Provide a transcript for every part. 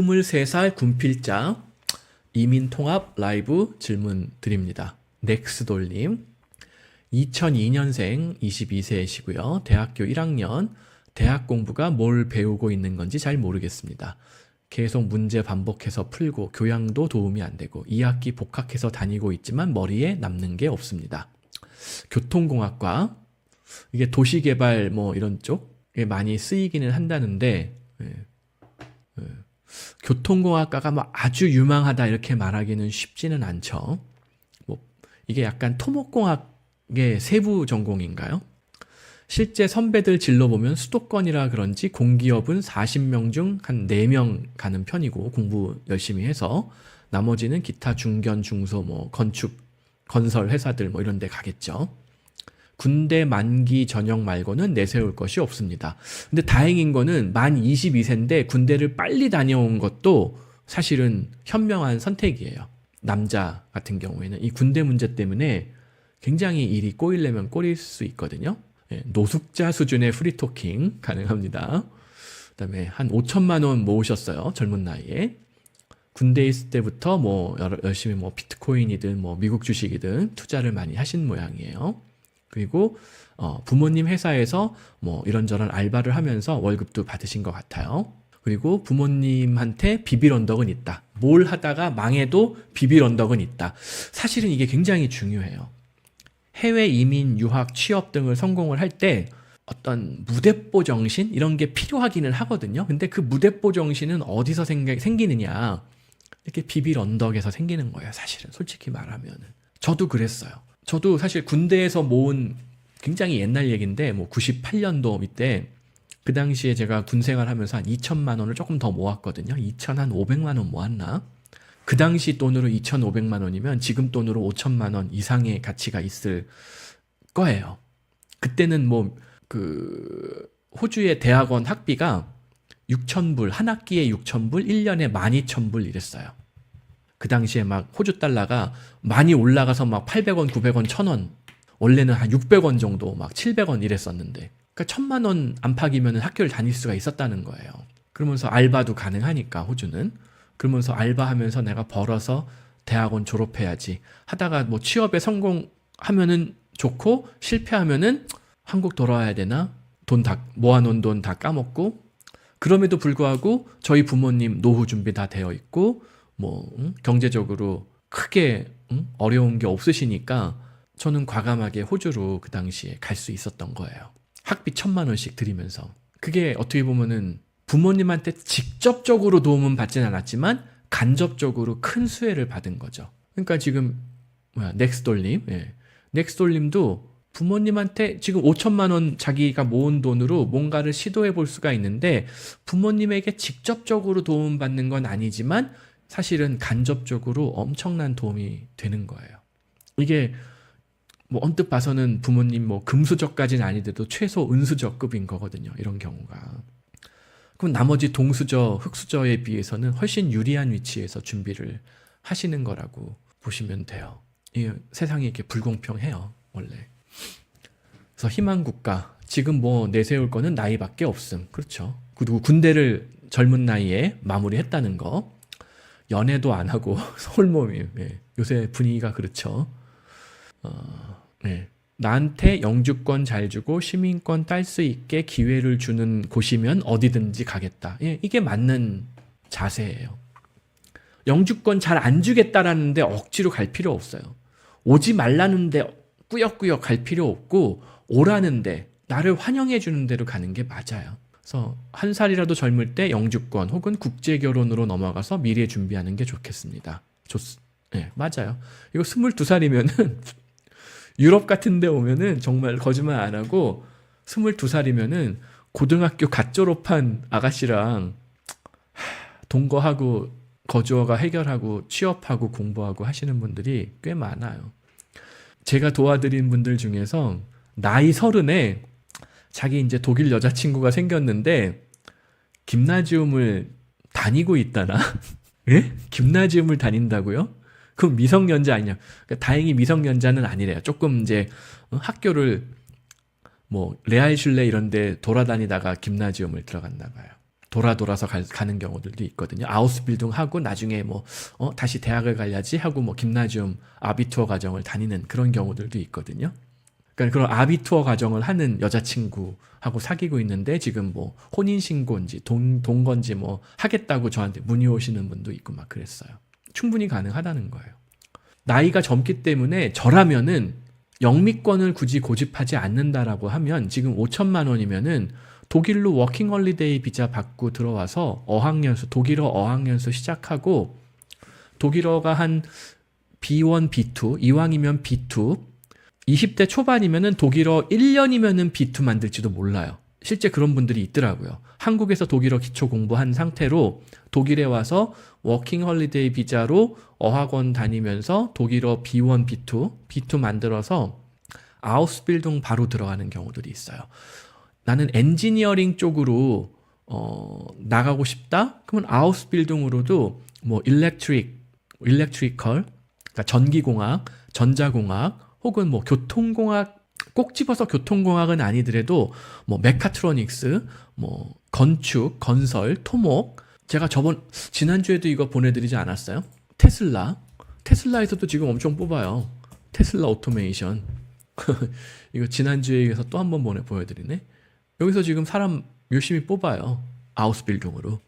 23살 군필자 이민통합 라이브 질문 드립니다. 넥스돌님 2002년생 22세이시고요. 대학교 1학년 대학 공부가 뭘 배우고 있는 건지 잘 모르겠습니다. 계속 문제 반복해서 풀고 교양도 도움이 안 되고 2학기 복학해서 다니고 있지만 머리에 남는 게 없습니다. 교통공학과 이게 도시개발 뭐 이런 쪽에 많이 쓰이기는 한다는데 예, 예. 교통공학과가 뭐 아주 유망하다 이렇게 말하기는 쉽지는 않죠. 뭐 이게 약간 토목공학의 세부 전공인가요? 실제 선배들 진로 보면 수도권이라 그런지 공기업은 40명 중 한 4명 가는 편이고 공부 열심히 해서 나머지는 기타 중견 중소 뭐 건축 건설 회사들 뭐 이런 데 가겠죠. 군대 만기 전역 말고는 내세울 것이 없습니다. 근데 다행인 거는 만 22세인데 군대를 빨리 다녀온 것도 사실은 현명한 선택이에요. 남자 같은 경우에는 이 군대 문제 때문에 굉장히 일이 꼬이려면 꼬일 수 있거든요. 예, 노숙자 수준의 프리토킹 가능합니다. 그 다음에 한 5천만 원 모으셨어요. 젊은 나이에. 군대에 있을 때부터 뭐 열심히 뭐 비트코인이든 뭐 미국 주식이든 투자를 많이 하신 모양이에요. 그리고 어, 부모님 회사에서 뭐 이런저런 알바를 하면서 월급도 받으신 것 같아요. 그리고 부모님한테 비빌 언덕은 있다. 뭘 하다가 망해도 비빌 언덕은 있다. 사실은 이게 굉장히 중요해요. 해외 이민, 유학, 취업 등을 성공을 할 때 어떤 무대뽀 정신 이런 게 필요하기는 하거든요. 근데 그 무대뽀 정신은 어디서 생기, 생기느냐? 이렇게 비빌 언덕에서 생기는 거예요. 사실은 솔직히 말하면은 저도 그랬어요. 저도 사실 군대에서 모은 굉장히 옛날 얘기인데 뭐 98년도 밑에 그 당시에 제가 군 생활하면서 한 2천만 원을 조금 더 모았거든요. 2천 한 500만 원 모았나? 그 당시 돈으로 2,500만 원이면 지금 돈으로 5천만 원 이상의 가치가 있을 거예요. 그때는 뭐 그 호주의 대학원 학비가 6,000불, 한 학기에 6,000불, 1년에 12,000불 이랬어요. 그 당시에 막 호주 달러가 많이 올라가서 막 800원, 900원, 1000원. 원래는 한 600원 정도, 막 700원 이랬었는데. 그러니까 천만 원 안팎이면 학교를 다닐 수가 있었다는 거예요. 그러면서 알바도 가능하니까 호주는. 그러면서 알바하면서 내가 벌어서 대학원 졸업해야지. 하다가 뭐 취업에 성공하면은 좋고 실패하면은 한국 돌아와야 되나? 돈 다 모아놓은 돈 다 까먹고 그럼에도 불구하고 저희 부모님 노후 준비 다 되어 있고 뭐 응? 경제적으로 크게 응? 어려운 게 없으시니까 저는 과감하게 호주로 그 당시에 갈 수 있었던 거예요. 학비 천만 원씩 드리면서 그게 어떻게 보면은 부모님한테 직접적으로 도움은 받진 않았지만 간접적으로 큰 수혜를 받은 거죠. 그러니까 지금 뭐야 넥스돌님, 예. 넥스돌님도 부모님한테 지금 5천만 원 자기가 모은 돈으로 뭔가를 시도해 볼 수가 있는데 부모님에게 직접적으로 도움 받는 건 아니지만 사실은 간접적으로 엄청난 도움이 되는 거예요. 이게 뭐 언뜻 봐서는 부모님 뭐 금수저까지는 아니더라도 최소 은수저급인 거거든요. 이런 경우가. 그럼 나머지 동수저, 흑수저에 비해서는 훨씬 유리한 위치에서 준비를 하시는 거라고 보시면 돼요. 이 세상이 이렇게 불공평해요, 원래. 그래서 희망 국가 지금 뭐 내세울 거는 나이밖에 없음. 그렇죠. 그리고 군대를 젊은 나이에 마무리했다는 거. 연애도 안 하고 서울몸이 예. 요새 분위기가 그렇죠. 어, 네. 나한테 영주권 잘 주고 시민권 딸 수 있게 기회를 주는 곳이면 어디든지 가겠다. 예, 이게 맞는 자세예요. 영주권 잘 안 주겠다라는데 억지로 갈 필요 없어요. 오지 말라는데 꾸역꾸역 갈 필요 없고 오라는데 나를 환영해 주는 대로 가는 게 맞아요. 그래서 한 살이라도 젊을 때 영주권 혹은 국제 결혼으로 넘어가서 미래 준비하는 게 좋겠습니다. 좋, 네, 맞아요. 이거 22살이면은 유럽 같은 데 오면은 정말 거짓말 안 하고 22살이면은 고등학교 갓 졸업한 아가씨랑 하, 동거하고 거주어가 해결하고 취업하고 공부하고 하시는 분들이 꽤 많아요. 제가 도와드린 분들 중에서 나이 서른에 자기 이제 독일 여자친구가 생겼는데 김나지움을 다니고 있다나? 예? 김나지움을 다닌다고요? 그럼 미성년자 아니냐? 그러니까 다행히 미성년자는 아니래요. 조금 이제 어, 학교를 뭐 레알 슐레 이런데 돌아다니다가 김나지움을 들어갔나 봐요. 돌아 돌아서 갈- 가는 경우들도 있거든요. 아우스빌딩 하고 나중에 뭐 어, 다시 대학을 가야지 하고 뭐 김나지움 아비투어 과정을 다니는 그런 경우들도 있거든요. 그러니까 그런 아비투어 과정을 하는 여자친구하고 사귀고 있는데 지금 뭐 혼인 신고인지 동 동건지 뭐 하겠다고 저한테 문의 오시는 분도 있고 막 그랬어요. 충분히 가능하다는 거예요. 나이가 젊기 때문에 저라면은 영미권을 굳이 고집하지 않는다라고 하면 지금 5천만 원이면은 독일로 워킹 홀리데이 비자 받고 들어와서 어학연수 독일어 어학연수 시작하고 독일어가 한 B1, B2 이왕이면 B2 20대 초반이면은 독일어 1년이면은 B2 만들지도 몰라요. 실제 그런 분들이 있더라고요. 한국에서 독일어 기초 공부한 상태로 독일에 와서 워킹 홀리데이 비자로 어학원 다니면서 독일어 B1, B2, B2 만들어서 아우스빌딩 바로 들어가는 경우들이 있어요. 나는 엔지니어링 쪽으로 어, 나가고 싶다? 그러면 아우스빌딩으로도 뭐 일렉트릭, 일렉트리컬, 그러니까 전기공학, 전자공학 혹은 뭐 교통공학 꼭 집어서 교통공학은 아니더라도 뭐 메카트로닉스, 뭐 건축, 건설, 토목 제가 저번 지난주에도 이거 보내드리지 않았어요? 테슬라 테슬라에서도 지금 엄청 뽑아요. 테슬라 오토메이션 이거 지난주에 이어서 또 한 번 보내 보여드리네. 여기서 지금 사람 열심히 뽑아요. 아우스빌딩으로.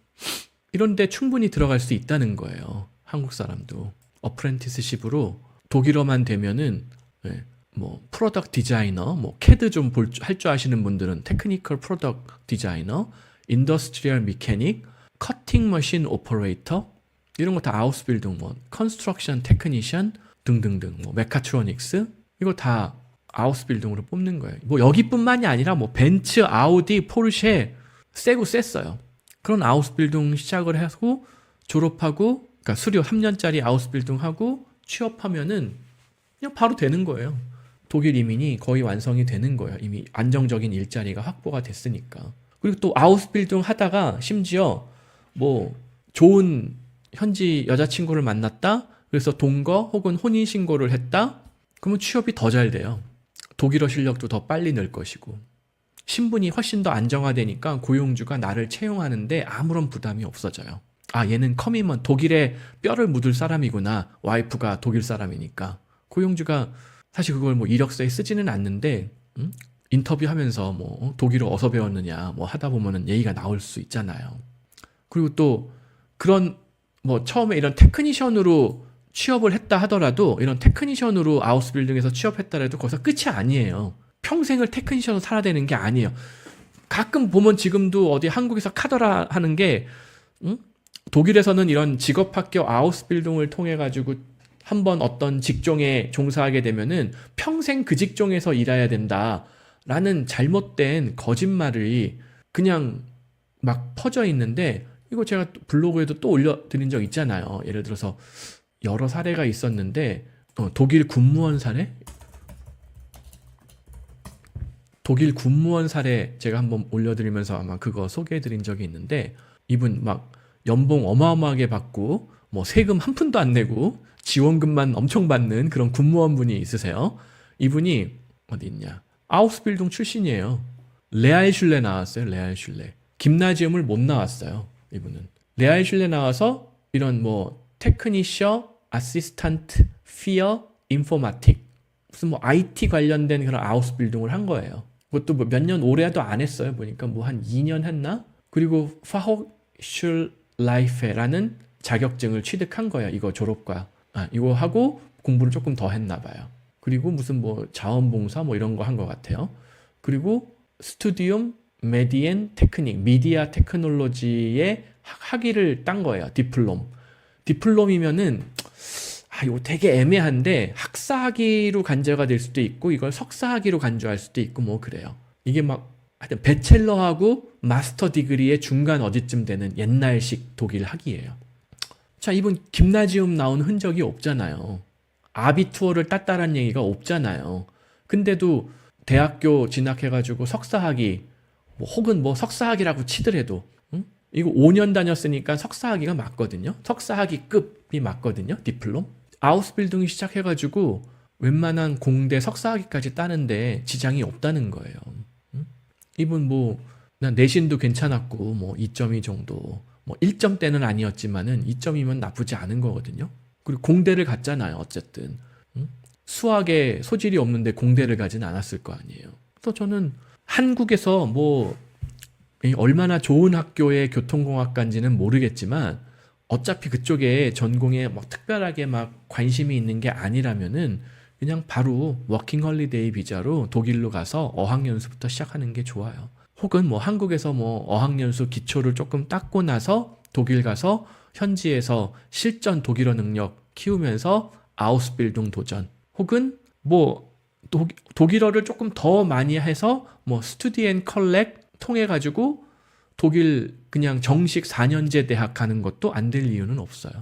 이런데 충분히 들어갈 수 있다는 거예요. 한국 사람도 어프렌티스십으로 독일어만 되면은 예, 뭐 프로덕트 디자이너, 뭐 캐드 좀 할 줄 아시는 분들은 테크니컬 프로덕트 디자이너, 인더스트리얼 미케닉, 커팅 머신 오퍼레이터 이런 거 다 아우스빌딩 뭐 컨스트럭션 테크니션 등등등 뭐 메카트로닉스 이거 다 아우스빌딩으로 뽑는 거예요. 뭐 여기뿐만이 아니라 뭐 벤츠, 아우디, 포르쉐 세고 셌어요. 그런 아우스빌딩 시작을 하고 졸업하고 그러니까 수료 3년짜리 아우스빌딩 하고 취업하면은 그냥 바로 되는 거예요. 독일 이민이 거의 완성이 되는 거예요. 이미 안정적인 일자리가 확보가 됐으니까. 그리고 또 아우스빌딩 하다가 심지어 뭐 좋은 현지 여자친구를 만났다. 그래서 동거 혹은 혼인 신고를 했다. 그러면 취업이 더 잘 돼요. 독일어 실력도 더 빨리 늘 것이고 신분이 훨씬 더 안정화되니까 고용주가 나를 채용하는데 아무런 부담이 없어져요. 아 얘는 커미먼 독일에 뼈를 묻을 사람이구나. 와이프가 독일 사람이니까 고용주가 사실 그걸 뭐 이력서에 쓰지는 않는데 음? 인터뷰하면서 뭐 독일어 어디서 배웠느냐 뭐 하다 보면은 얘기가 나올 수 있잖아요. 그리고 또 그런 뭐 처음에 이런 테크니션으로 취업을 했다 하더라도 이런 테크니션으로 아우스빌딩에서 취업했다라도 거기서 끝이 아니에요. 평생을 테크니션으로 살아야 되는 게 아니에요. 가끔 보면 지금도 어디 한국에서 카더라 하는 게 응? 독일에서는 이런 직업학교 아우스빌딩을 통해 가지고 한번 어떤 직종에 종사하게 되면은 평생 그 직종에서 일해야 된다라는 잘못된 거짓말이 그냥 막 퍼져 있는데 이거 제가 블로그에도 또 올려드린 적 있잖아요. 예를 들어서 여러 사례가 있었는데 어, 독일 군무원 사례 독일 군무원 사례 제가 한번 올려드리면서 아마 그거 소개해드린 적이 있는데 이분 막 연봉 어마어마하게 받고 뭐 세금 한 푼도 안 내고 지원금만 엄청 받는 그런 군무원 분이 있으세요. 이분이 어디 있냐 아우스빌딩 출신이에요. 레알 슐레 나왔어요. 레알 슐레 김나지움을 못 나왔어요. 이분은 레알 슐레 나와서 이런 뭐 테크니셔, 아시스탄트, 피어, 인포마틱 무슨 뭐 IT 관련된 그런 아우스빌딩을 한 거예요. 그것도 뭐 몇 년 오래도 안 했어요. 보니까 뭐 한 2년 했나? 그리고 파호슐 라이페라는 자격증을 취득한 거예요. 이거 졸업과 아, 이거 하고 공부를 조금 더 했나 봐요. 그리고 무슨 뭐 자원봉사 뭐 이런 거 한 것 같아요. 그리고 스튜디움 메디엔 테크닉 미디어 테크놀로지의 학위를 딴 거예요. 디플롬. 디플롬이면은 아, 이거 되게 애매한데 학사학위로 간주가 될 수도 있고 이걸 석사학위로 간주할 수도 있고 뭐 그래요. 이게 막 하여튼 배첼러하고 마스터 디그리의 중간 어디쯤 되는 옛날식 독일 학위예요. 자, 이분 김나지움 나온 흔적이 없잖아요. 아비투어를 땄다란 얘기가 없잖아요. 근데도 대학교 진학해가지고 석사학위 뭐 혹은 뭐 석사학위라고 치더라도 응? 이거 5년 다녔으니까 석사학위가 맞거든요. 석사학위급이 맞거든요. 디플롬. 아우스빌딩이 시작해가지고 웬만한 공대 석사학위까지 따는데 지장이 없다는 거예요. 응? 이분 뭐 난 내신도 괜찮았고 뭐 2.2 정도 뭐 1점대는 아니었지만은 2점이면 나쁘지 않은 거거든요. 그리고 공대를 갔잖아요. 어쨌든 응? 수학에 소질이 없는데 공대를 가진 않았을 거 아니에요. 그래서 저는 한국에서 뭐이 얼마나 좋은 학교의 교통공학과인지는 모르겠지만 어차피 그쪽에 전공에 뭐 특별하게 막 관심이 있는 게 아니라면은 그냥 바로 워킹 헐리데이 비자로 독일로 가서 어학 연수부터 시작하는 게 좋아요. 혹은 뭐 한국에서 뭐 어학연수 기초를 조금 닦고 나서 독일 가서 현지에서 실전 독일어 능력 키우면서 아우스빌딩 도전 혹은 뭐 독, 독일어를 조금 더 많이 해서 뭐 스튜디 앤 컬렉 통해 가지고 독일 그냥 정식 4년제 대학 가는 것도 안 될 이유는 없어요.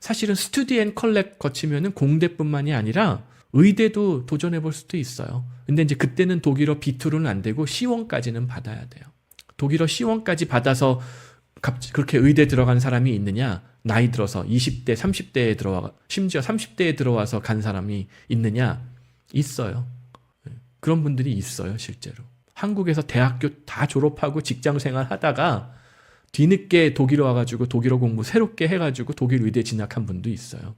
사실은 스튜디 앤 컬렉 거치면은 공대뿐만이 아니라 의대도 도전해 볼 수도 있어요. 근데 이제 그때는 독일어 B2로는 안 되고 C1까지는 받아야 돼요. 독일어 C1까지 받아서 갑 그렇게 의대 들어간 사람이 있느냐? 나이 들어서 20대, 30대에 들어와 심지어 30대에 들어와서 간 사람이 있느냐? 있어요. 네. 그런 분들이 있어요, 실제로. 한국에서 대학교 다 졸업하고 직장 생활 하다가 뒤늦게 독일어 와가지고 독일어 공부 새롭게 해가지고 독일 의대 진학한 분도 있어요.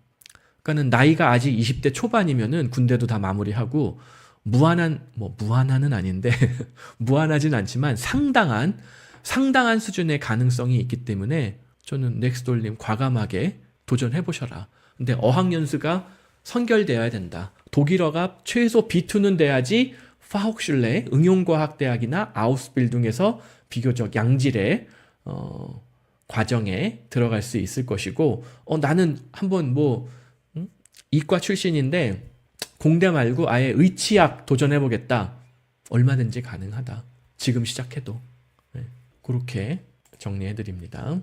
그러니까는 나이가 아직 20대 초반이면은 군대도 다 마무리하고 무한한 뭐 무한한은 아닌데 무한하진 않지만 상당한 상당한 수준의 가능성이 있기 때문에 저는 넥스돌님 과감하게 도전해 보셔라. 근데 어학연수가 선결되어야 된다. 독일어가 최소 B2는 돼야지 파혹슐레 응용과학대학이나 아우스빌딩에서 비교적 양질의 어, 과정에 들어갈 수 있을 것이고 어, 나는 한번 뭐 음? 이과 출신인데 공대 말고 아예 의치학 도전해 보겠다. 얼마든지 가능하다. 지금 시작해도 네, 그렇게 정리해 드립니다.